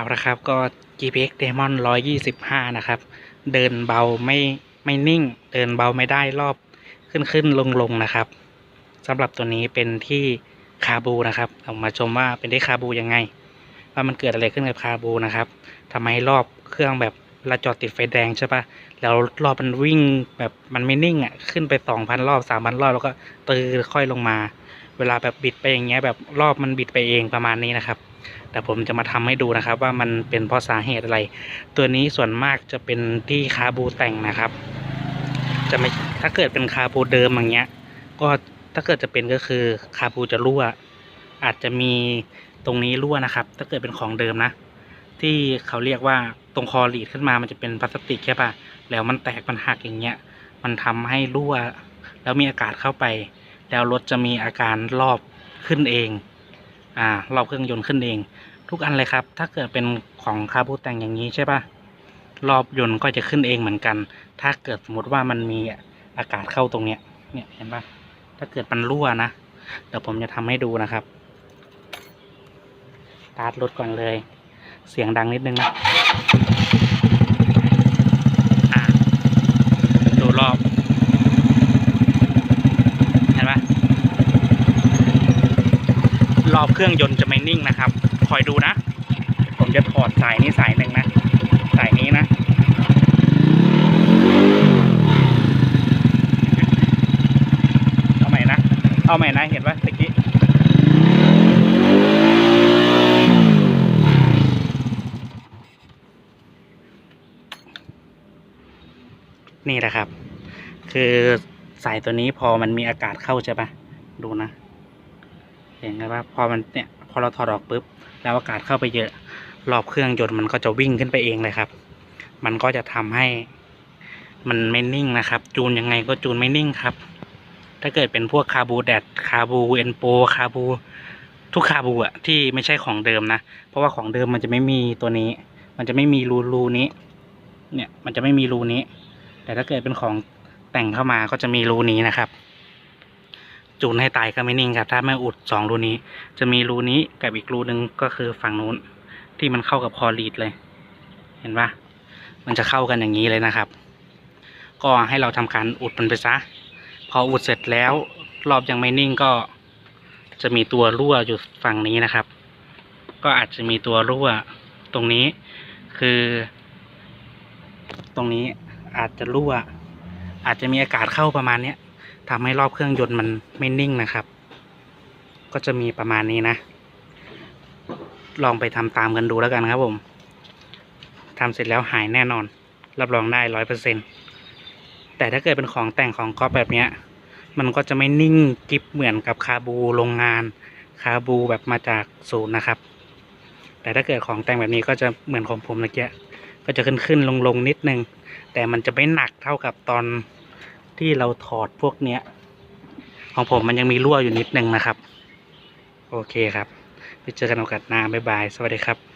เอาละครับก็ GPX Demon 125 นะครับ เดินเบาไม่ไม่นิ่ง เดินเบาไม่ได้รอบขึ้นขึ้นลงลงนะครับสำหรับตัวนี้เป็นที่คาบูนะครับเอามาชมว่าเป็นที่คาบูยังไง ว่ามันเกิดอะไรขึ้นกับคาบูนะครับทำไมรอบเครื่องแบบเวลาจอดติดไฟแดงใช่ปะแล้วรอบมันวิ่งแบบมันไม่นิ่งอะขึ้นไปสองพันรอบสามพันรอบแล้วก็ตือค่อยลงมา เวลาแบบบิดไปอย่างเงี้ยแบบรอบมันบิดไปเองประมาณนี้นะครับ แต่ผมจะมาทำให้ดูนะครับ ว่ามันเป็นเพราะสาเหตุอะไร ตัวนี้ส่วนมากจะเป็นที่คาบูแต่งนะครับ จะไม่ถ้าเกิดเป็นคาบูเดิมอย่างเงี้ย ก็ถ้าเกิดจะเป็นก็คือคาบูจะรั่ว อาจจะมีตรงนี้รั่วนะครับ ถ้าเกิดเป็นของเดิมนะ ที่เขาเรียกว่าตรงคอรีดขึ้นมามันจะเป็นพลาสติกใช่ปะแล้วมันแตกมันหักอย่างเงี้ย มันทำให้รั่ว แล้วมีอากาศเข้าไป แล้วรถจะมีอาการรอบขึ้นเองอ่ารอบเครื่องยนต์ขึ้นเอง ทุกอันเลยครับ ถ้าเกิดเป็นของคาบูแต่งอย่างนี้ใช่ปะรอบยนต์ก็จะขึ้นเองเหมือนกัน ถ้าเกิดสมมติว่ามันมีอากาศเข้าตรงเนี้ยเนี่ยเห็นปะถ้าเกิดมันรั่วนะ เดี๋ยวผมจะทำให้ดูนะครับสตาร์ทรถก่อนเลย เสียงดังนิดนึงนะดูรอบ เห็นปะ รอบเครื่องยนต์จะไม่นิ่งนะครับ คอยดูนะ ผมจะถอดสายนี้สายหนึ่งนะ สายนี้นะ เอาใหม่นะ เอาใหม่นะ เห็นปะตะกี้นี่แหละครับ คือสายตัวนี้พอมันมีอากาศเข้าใช่ปะดูนะ เห็นไหมว่าพอมันเนี่ยพอเราถอดออกปุ๊บแล้วอากาศเข้าไปเยอะรอบเครื่องยนต์มันก็จะวิ่งขึ้นไปเองเลยครับ มันก็จะทำให้มันไม่นิ่งนะครับ จูนยังไงก็จูนไม่นิ่งครับ ถ้าเกิดเป็นพวกคาบูแดดคาบูเอ็นโปคาบูทุกคาบูอะที่ไม่ใช่ของเดิมนะ เพราะว่าของเดิมมันจะไม่มีตัวนี้ มันจะไม่มีรูรูนี้ เนี่ยมันจะไม่มีรูนี้ แต่ถ้าเกิดเป็นของแต่งเข้ามาก็จะมีรูนี้นะครับ จูนให้ตายก็ไม่นิ่งครับ ถ้าไม่อุดสองรูนี้ จะมีรูนี้กับอีกรูหนึ่งก็คือฝั่งนู้นที่มันเข้ากับคอรีดเลย เห็นปะมันจะเข้ากันอย่างนี้เลยนะครับ ก็ให้เราทำการอุดมันไปซะ พออุดเสร็จแล้ว รอบยังไม่นิ่งก็จะมีตัวรั่วอยู่ฝั่งนี้นะครับ ก็อาจจะมีตัวรั่วตรงนี้คือ ตรงนี้อาจจะรั่ว อาจจะมีอากาศเข้าประมาณเนี้ย ทำให้รอบเครื่องยนต์มันไม่นิ่งนะครับ ก็จะมีประมาณนี้นะ ลองไปทำตามกันดูแล้วกันครับผมทำเสร็จแล้วหายแน่นอน รับรองได้ร้อยเปอร์เซ็นแต่ถ้าเกิดเป็นของแต่งของก๊อแบบเนี้ย มันก็จะไม่นิ่งกิฟเหมือนกับคาบูโรงงาน คาบูแบบมาจากศูนย์นะครับ แต่ถ้าเกิดของแต่งแบบนี้ก็จะเหมือนของผมเมื่อกี้ก็จะขึ้นขึ้นลงลงนิดนึง แต่มันจะไม่หนักเท่ากับตอน ที่เราถอดพวกเนี้ย ของผมมันยังมีรั่วอยู่นิดนึงนะครับ โอเคครับ ไปเจอกันโอกาสหน้าบ๊ายบาย สวัสดีครับ